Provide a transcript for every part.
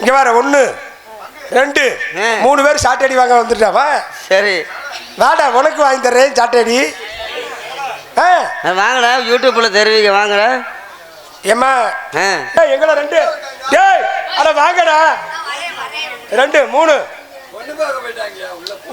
இங்க வர ஒண்ணு ரெண்டு. மூணு பேர் சாட்டடி வாங்க வந்துட்டாவா? சரி. வாடா உனக்கு வாங்கி தர்றேன் சாட்டடி ஆ. வாங்கடா யூடியூப்ல தெரிவிக்க வாங்கடா. ஏம்மா? எங்கடா ரெண்டு. டேய் அட வாங்கடா. ரெண்டு மூணு.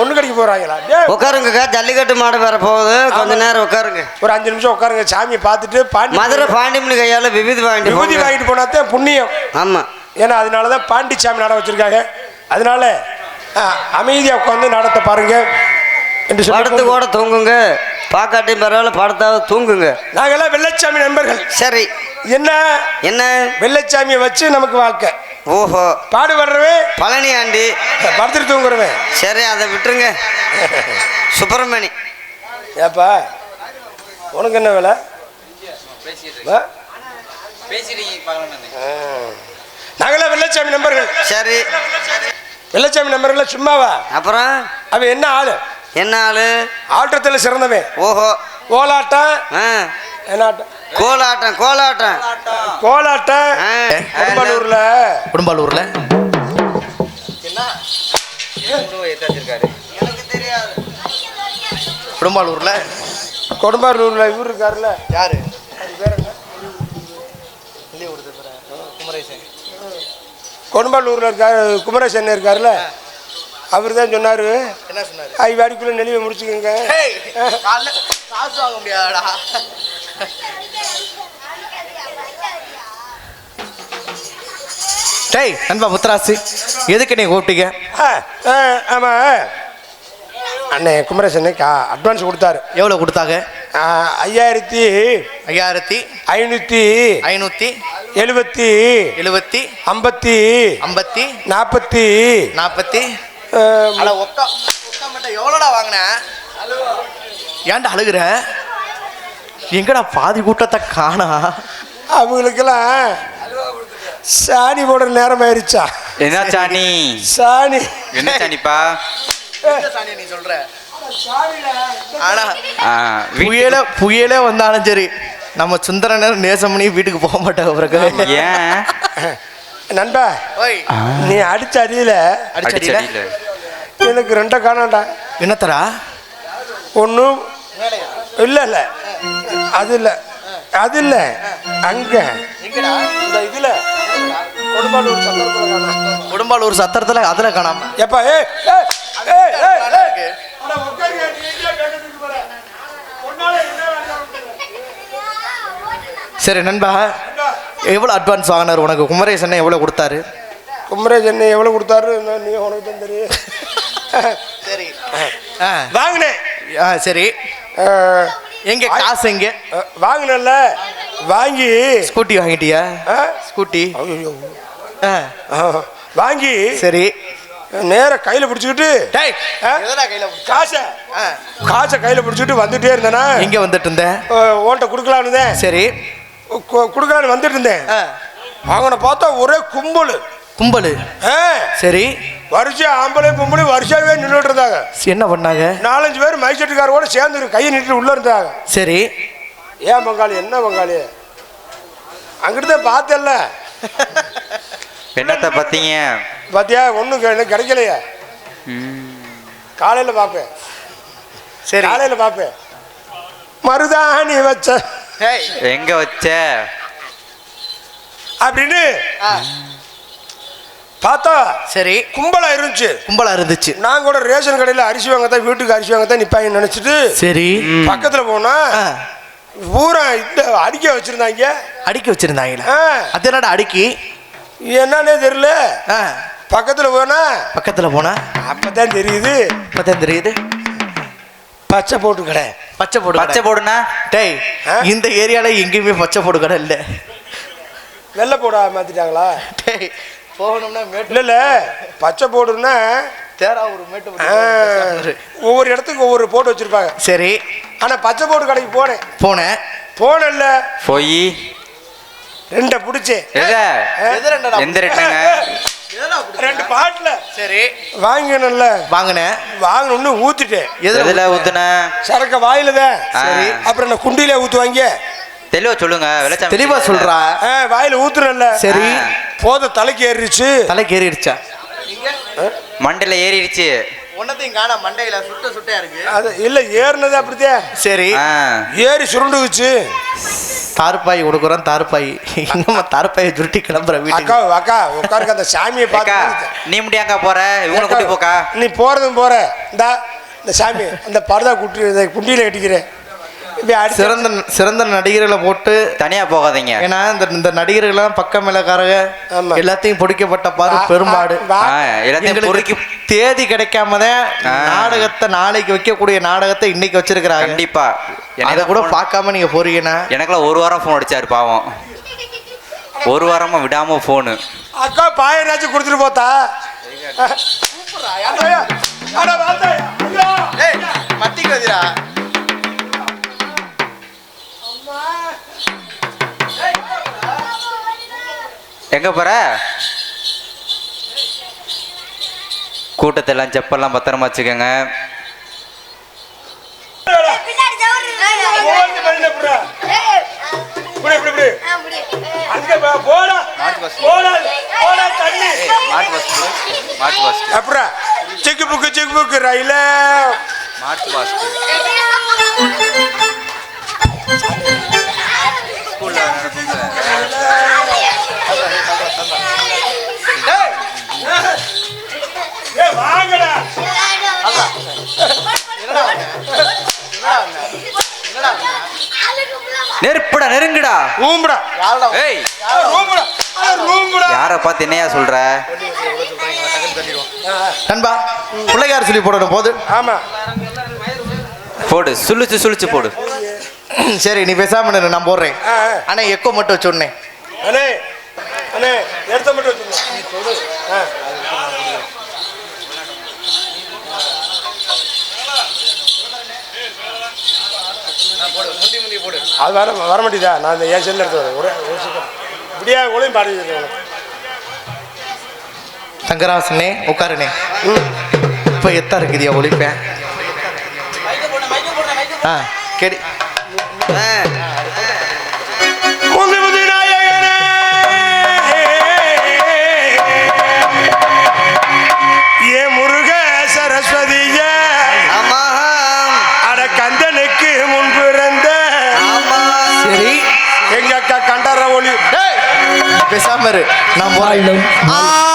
ஒண்ணு கடிக்க போறாங்களா? டேய். உட்காருங்கக்கா ஜல்லிக்கட்டு மாடு வர போகுது. கொஞ்ச நேரம் உட்காருங்க. ஒரு அஞ்சு நிமிஷம் உட்காருங்க. சாமியை பார்த்துட்டு மதுரை பாண்டிமணி கையால விபூதி வாங்கிட்டு விபூதி. வாங்கிட்டு போனாதான் புண்ணியம். ஆமா. ஏன்னா அதனால தான் பாண்டி சாமி நாடகம் வச்சிருக்காங்க. அதனால ஆ, அமைதியா உட்காந்து நாடகத்தை பாருங்க என்று சொல்லி கூட தூங்குங்க. பாக்காட்டியும் பரவாயில்ல படுத்தாவது தூங்குங்க. நாங்கெல்லாம் வெள்ளச்சாமி நண்பர்கள். சரி. என்ன? என்ன? வெள்ளச்சாமியை வச்சு நமக்கு வாழ்க்கை. ஓஹோ. பாடுபடுறவன் பழனி ஆண்டி. படுத்துட்டு தூங்குறவன் சரி அதை விட்டுருங்க. சுப்பிரமணி. ஏப்பா உனக்கு என்ன வேலை? ஆ? ஆ. நாங்கெல்லாம் வெள்ளச்சாமி நண்பர்கள் சரி. வெள்ளச்சாமி நண்பர்கள் சும்மாவா? அப்புறம்? அவன் என்ன ஆளு? என்ன ஆளு? ஆட்டத்தில் சிறந்தவன். ஓஹோ. கோலாட்டம். என்ன ஆட்டம்? கோலாட்டம் கோலாட்டம். கோலாட்டம். கொடும்பாலூர்ல. குடும்பாலூர்ல. எனக்கு தெரியாது. குடும்பாலூர்ல. கொடும்பாலூர்ல இவர் இருக்காருல்ல. யாரு? கொடும்பாலூர்ல இருக்காரு குமரேசன் இருக்காருல்ல. அவர் தான் சொன்னாரு. என்ன சொன்னாரு? ஐ வாடிக்குள்ள நெளிவை முடிச்சுக்கோங்க. காலைல காசு வாங்க முடியாதடா. டேய் நண்பா முத்தராசு எதுக்கு நீ கூப்பிட்டீங்க? ஆ, ஆ, ஆமா அண்ணே குமரேசனுக்கு அட்வான்ஸ் கொடுத்தாரு. எவ்வளோ கொடுத்தாங்க? ஐயாயிரத்தி ஐயாயிரத்தி ஐநூற்றி ஐநூற்றி எழுபத்தி எழுபத்தி ஐம்பத்தி ஐம்பத்தி நாற்பத்தி நாற்பத்தி. அட ஒக்கா ஒக்கா மட்டும் எவ்வளோடா வாங்கின? ஏன்டா அழுகுற? எங்கடா பாதி கூட்டத்தை காணா? அவங்களுக்கெல்லாம் சாணி போடுற நேரம் ஆயிருச்சா? என்ன சாணி? சாணி. என்ன சாணிப்பா? நீ சொல்ற? ஆனா புயல புயலே வந்தாலும் சரி நம்ம சுந்தரனர் நேசமணி வீட்டுக்கு போக மாட்டாங்க பிறகு. ஏன்? நண்பா ஓய். நீ அடிச்ச அடியில அடிச்சடியில எனக்கு ரெண்டை காணாண்டா என்னத்தரா ஒன்றும் இல்லை இல்லை. அது இல்லை. அது இல்லை. அங்கே. இந்த இதில். கொடும்பாலூர் சந்தர்ப்பத்தில் காணா. குடும்பாலூர் சத்திரத்துல அதுல காணாம. எப்பா ஏய் ஏய், ஏய், ஏய், ஏய். அட, உட்காருங்க, நீ எங்கேயா பேசிட்டு போற? உன்னால என்ன வேண்டாம் சரி நண்பா எவ்வளோ அட்வான்ஸ் வாங்கினார் உனக்கு? குமரேசன் எவ்வளோ கொடுத்தாரு? குமரேஜ் எவ்வளோ கொடுத்தாரு? நீ உனக்கு தான் தெரியும். சரி. ஆ. வாங்கினேன். ஆ சரி. எங்க காசு எங்க? அஹ், வாங்கினேன்ல. வாங்கி. ஸ்கூட்டி வாங்கிட்டியா? ஆ? ஸ்கூட்டி. ஐயோ. ஆ. ஆஹ், வாங்கி. சரி. நேரா கையில பிடிச்சிக்கிட்டு டேய். ஆ? எதடா கையில பிடிச்ச? காசை. ஆ. காசை கையில பிடிச்சிட்டு வந்துட்டே இருந்தேனா? எங்க வந்துட்டு இருந்த? ஓன்ட்ட கொடுக்கலான்னு இருந்தேன். சரி. கு- கொடுக்கலான்னு வந்துட்டு இருந்தேன். அவனை பார்த்தா ஒரே கும்பல். கும்பல்? ஆ, சரி. வருஷம் ஆம்பளை பொம்பளை வருஷாவே நின்றுட்டு இருந்தாங்க என்ன பண்ணாங்க? நாலஞ்சு பேர் மைசெட்டுக்காரோட சேர்ந்து கையை நீட்டு உள்ள இருந்தாங்க. சரி. ஏன் பங்காளி? என்ன பங்காளி? அங்கிட்டு தான் பார்த்தேன்ல. என்னத்தை பார்த்தீங்க? பாத்தியா ஒன்றும் கிடைக்கலையே. ம். காலையில பார்ப்பேன். சரி. காலையில பார்ப்பேன். மருதாணி வச்ச எங்க வச்ச? அப்படின்னு பார்த்தா சரி. கும்பலா இருந்துச்சு. கும்பலா இருந்துச்சு. நான் கூட ரேஷன் கடையில் அரிசி வாங்க தான் வீட்டுக்கு அரிசி வாங்க தான் நிப்பாங்கன்னு நினைச்சிட்டு சரி. பக்கத்துல போனா பூரா இந்த அடிக்க வச்சிருந்தாங்க. அடுக்கி வச்சிருந்தாங்களா? ஆ, அது என்னடா அடுக்கி? என்னன்னே தெரியல. ஆ, பக்கத்துல போனா பக்கத்துல போனா? அப்பதான் தெரியுது. இப்பதான் தெரியுது. பச்சை போட்டு கடை பச்சை போடு பச்சை போடுனா? டேய் ஆ? இந்த ஏரியால எங்கேயுமே பச்சை போடு கடை இல்ல. வெள்ளை போட மாத்திட்டாங்களா? டேய் போகணும்னா மேட்டு இல்ல இல்ல. பச்சை போடுன்னா தேரா ஒரு மேட்டு ஒவ்வொரு இடத்துக்கு ஒவ்வொரு போட்டு வச்சிருப்பாங்க. சரி. ஆனா பச்சை போட்டு கடைக்கு போனேன். போனேன். போனேன்ல. போய். ரெண்டை ரெண்டடா? எந்த ரெட்டுங்க ரெண்டு பாட்டில். சரி. வாங்கினேன்ல. வாங்கினேன் வாங்கணும்னு ஊத்திட்டேன். எதுல எதுல ஊத்துன சரக்க வாயில தான். சரி. அப்புறம் நான் குண்டியில ஊத்துவாங்க? தெளிவா சொல்லுங்க வெளிச்சம் தெளிவா சொல்றா. ஆ, வாயில ஊத்துறேன்ல. சரி. போத தலைக்கு ஏறிடுச்சு. தலைக்கு ஏறிடுச்சா? மண்டையில ஏறிடுச்சு. ஒன்னத்தையும் காண மண்டையில சுட்ட சுட்டையா இருக்கு. அது இல்ல ஏறினது அப்படித்தான். சரி. ஏறி சுருண்டுக்குச்சு. தார்பாய் கொடுக்குறோம் தார்பாய் இன்னும் தார்பாயை சுருட்டி கிளம்புற அக்கா வீட்டுக்கு. அக்கா உட்காருக்க அந்த சாமியை பார்த்து நீ முடியாங்க போற? இவங்களை கூட்டி போக்கா? நீ போறதும் போற. இந்தா இந்த சாமி அந்த பரதா குட்டி குண்டியில கட்டிக்கிறேன் சிறந்த சிறந்த நடிகர்களை போட்டு தனியா போகாதீங்க. ஏன்னா இந்த இந்த நடிகர்கள்லாம் பக்க மேலக்காரங்க. எல்லாத்தையும் பொடிக்கப்பட்ட பாரு பெரும்பாடு. எல்லாத்தையும் பொறுக்கி தேதி கிடைக்காம தான். நாடகத்தை நாளைக்கு வைக்கக்கூடிய நாடகத்தை இன்னைக்கு வச்சிருக்கிறாங்க. கண்டிப்பா. அதை எனக்கு கூட phone- பார்க்காம நீங்க போறீங்கன்னா. எனக்கெல்லாம் ஒரு வாரம் ஃபோன் அடிச்சாரு பாவம். ஒரு வாரமா விடாம ஃபோனு அக்கா பாயராச்சும் கொடுத்துட்டு போத்தா? எங்கே போகிற கூட்டத்தெல்லாம் செப்பல்லாம் பத்திரமா வச்சுக்கோங்க. மாட்டு அப்புறம் புக்கு புக்கு ரயில மாட்டு பாஸ்ட் ஸ்கூல்ல வாங்கடா நெருப்புடா நெருங்குடா. ரூம்டா. ஏய். ரூம்டா. ரூம்டா. யார பார்த்து என்னையா சொல்ற? நண்பா பிள்ளையார் சொல்லி போடணும் போது. ஆமா. போடு சுழிச்சு சுழிச்சு போடு. சரி நீ பேசாம நான் போடுறேன். ஆனா எக்கோ மட்டும் வச்சுடனே அண்ணே எடுத்த மட்டும் வச்சுருந்தேன் ஆ. அது வர வர மாட்டேதா நான் இந்த ஏன் செல்ல எடுத்து வரேன். ஒரே ஒரு செகண்ட் இப்படியா கூடயும் பாடி வச்சிருக்கேன் தங்கராசனே உட்காருனே. இப்போ எத்தா இருக்குதியா ஒழிப்பேன் ஆ கேடி. முந்தி பேசாம இரு நான் போறேன்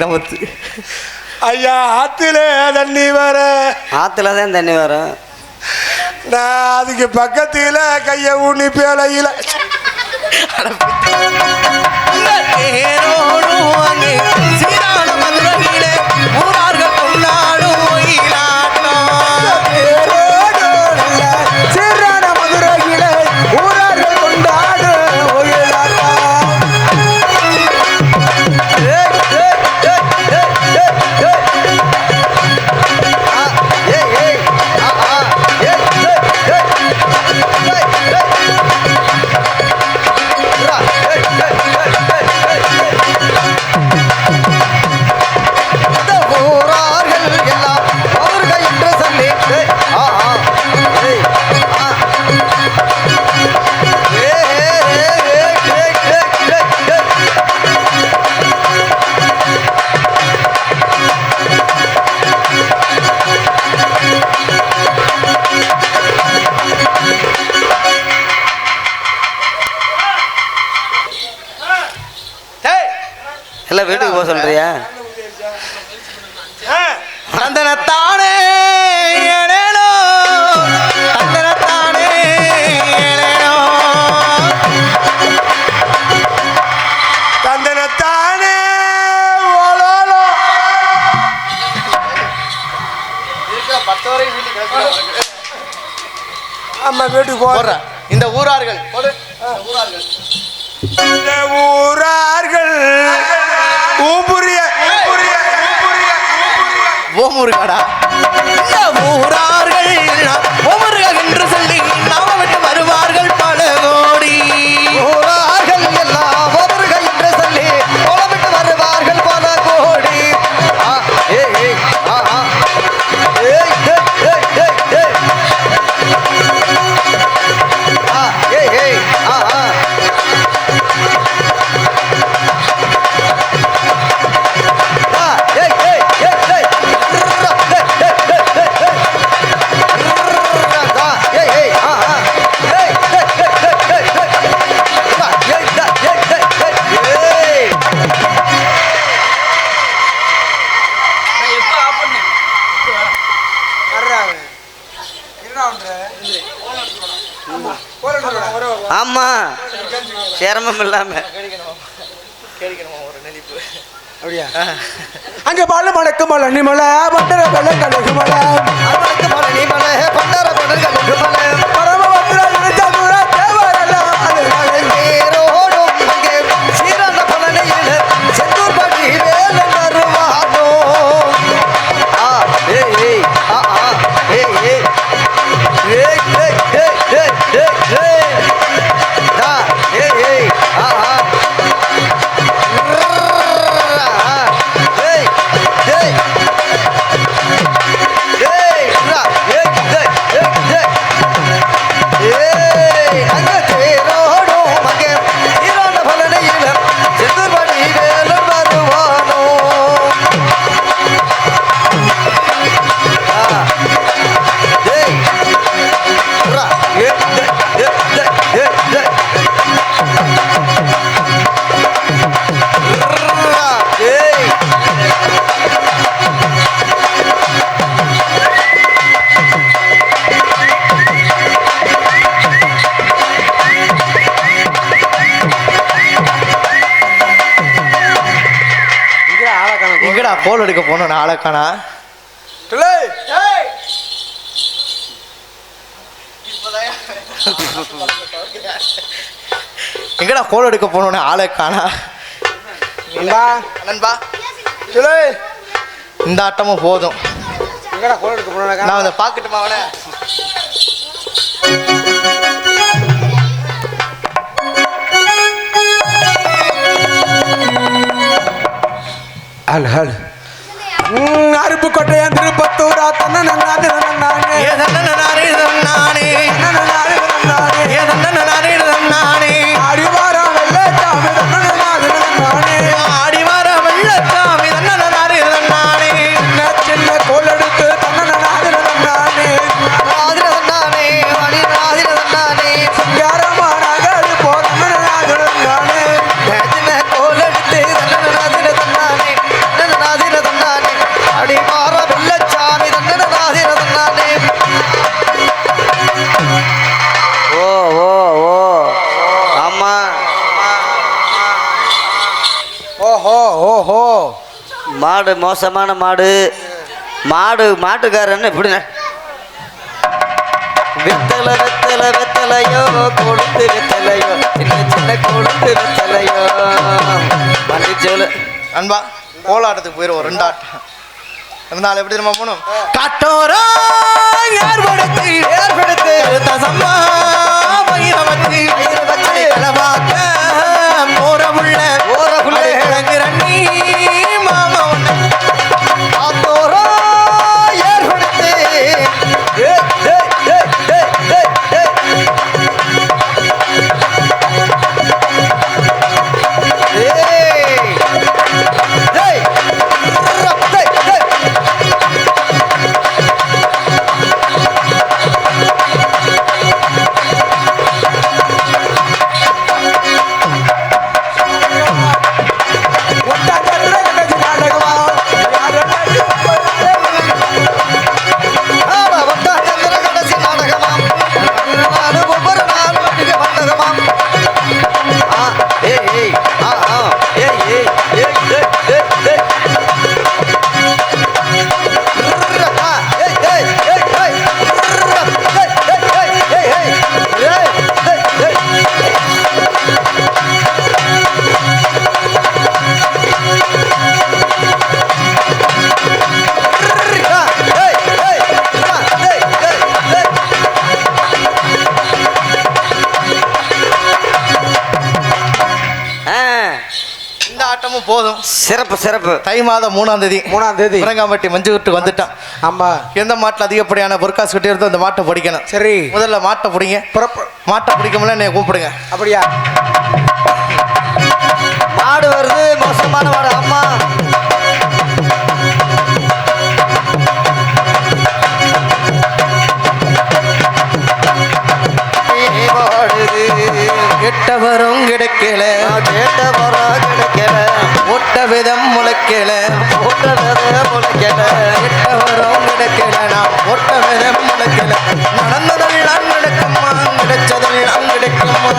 இன்னைக்கு நம்ம து- ஐயா ஆத்துல தண்ணி வர. ஆத்துல தான் தண்ணி வரும் நான் அதுக்கு பக்கத்துல கைய ஊனி பேலையில. அங்கே தந்தனத்தானே அம்மா வீட்டுக்கு போடுறேன் இந்த ஊரார்கள் ஊரார்கள். இந்த ஊரா ஊருக்கடா. ஊரா? சிரமம் இல்லாமல் கேட்கணுமா ஒரு நெளிப்பு? அப்படியா? அங்கே பாலு மணக்கு மலை நிமலை பட்டர மலை. மலை நான் போல் எடுக்க போனோம் நான் ஆளக்கானா எங்கடா கோல் எடுக்க போனோன்னு ஆளை காணா? நண்பா. நண்பா. இந்த ஆட்டமும் போதும். எங்கடா கோல் எடுக்க போனோம் நான் அதை பார்க்கட்டுமா அவனை? Hello hello. அருப்பு கொட்டையன் திருப்பத்தூரா தன்ன நன்னாது நன்னானே நானே மோசமான மாடு. மாடு மாட்டுக்காரன்னு இப்படி வித்தல வெத்தல வெத்தலையோ கொழுந்து வெத்தலையோ. சின்ன சின்ன கொழுந்து வெத்தலையோ. மன்னிச்சோலு அன்பா கோலாட்டத்துக்கு போயிடுவோம் ரெண்டு ஆட்டம் இருந்தாலும் எப்படி நம்ம போகணும்? காட்டோரா ஏற்படுத்து ஏற்படுத்து தசம்மா வைரவத்தி சிறப்பு சிறப்பு. தை மாதம் மூணாம் தேதி. மூணாம் தேதி. முருங்காம்பட்டி மஞ்சு விட்டு வந்துட்டான் ஆமா. எந்த மாட்டில் அதிகப்படியான பொற்காசு கட்டி இருந்தோ அந்த மாட்டை பிடிக்கணும். சரி. முதல்ல மாட்டை பிடிங்க. புறப்பு மாட்டை பிடிக்கும்ல என்னை கூப்பிடுங்க. அப்படியா? மாடு வருது மோசமான மாடு. அம்மா. கெட்டவரும் கிடைக்கல. நான் கேட்ட வரா கிடைக்கல. ஒட்ட விதம் முளைக்கல போட்ட விதை முளைக்கல வரம் கிடைக்கல நான் ஒட்ட விதம் முளைக்கல நடந்ததெல்லாம் நடக்குமா? கிடைச்சதெல்லாம் கிடைக்குமா?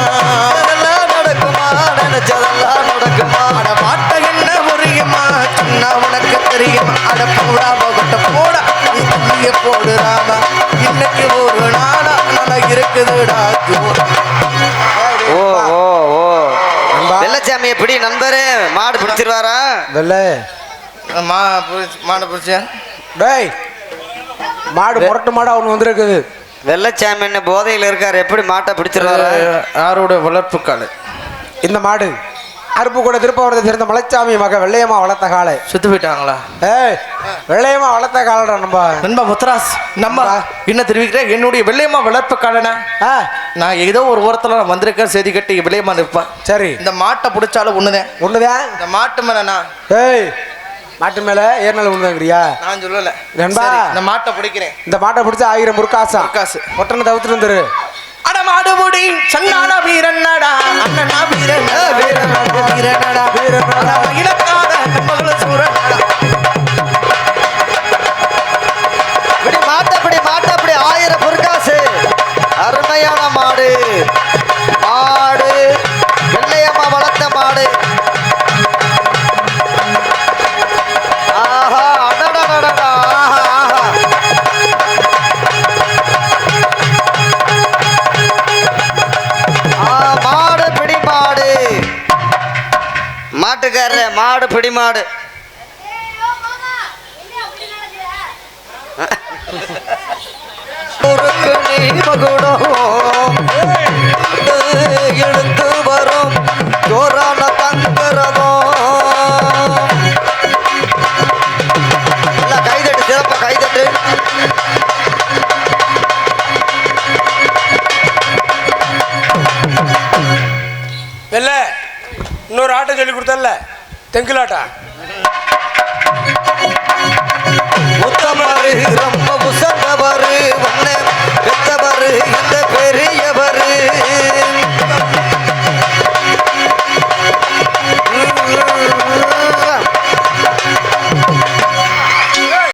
அதெல்லாம் நடக்குமா? நினைச்சதெல்லாம் நடக்குமா? அட பாட்ட என்ன புரியுமா சொன்னா உனக்கு தெரியுமா? அட போடா போகட்ட போட. நீ தண்ணிய போடுறாமா இன்னைக்கு ஒரு நாளா நல்லா இருக்குதுடா தூரம். பிடிச்சிருவாரா? வெள்ள. மா மாடை பிடிச்ச டேய் மாடு முரட்டு மாடா ஒன்று வந்திருக்குது. வெள்ளச்சாமி என்ன போதையில் இருக்காரு எப்படி மாட்டை பிடிச்சிருவாரா? யாரோட வளர்ப்பு காலை? இந்த மாடு. அருப்பு கூட திருப்பவரத்தை சேர்ந்த மலைச்சாமி மக வெள்ளையம்மா வளர்த்த காளை. சுத்து போயிட்டாங்களா? ஏய் வெள்ளையம்மா வளர்த்த காலடா நம்ம. நண்பா முத்தராஸ் நம்ம என்ன தெரிவிக்கிறேன்? என்னுடைய வெள்ளையம்மா வளர்ப்பு காலனா ஆ. நான் ஏதோ ஒரு ஓரத்தில் நான் வந்திருக்கேன் செய்தி கட்டி வெள்ளையம்மா நிற்பேன். சரி. இந்த மாட்டை பிடிச்சாலும் ஒண்ணுதான். ஒண்ணுதான் இந்த மாட்டு மேல நான். ஏய் மாட்டு மேல ஏர்நாள் விழுந்தாங்கிறியா நான் சொல்லல. நண்பா. சரி, இந்த மாட்டை பிடிக்கிறேன். இந்த மாட்டை பிடிச்சா ஆயிரம் முறுக்காசா முறுக்காசு. ஒட்டனை தவிர்த்துட்டு வந்துரு. அடமாடுபுடி சன்னான வீரன்னடா அண்ணனா வீரன் வீரனடா வீரனடா வீரனடா இலக்காத நம்மள சூரனடா இப்படி மாட்டப்படி மாட்டப்படி ஆயிரம் பொற்காசு. அருமையான மாடு. மாடு பிடி மாடு. எடுத்து வரும் ஜோரான தங்குறதும் கைதட்டு சிறப்பா கைதட்டு வெள்ள இன்னொரு ஆட்டம் சொல்லி கொடுத்தல தெங்குலாட்டா? முத்தமருகிறம்மா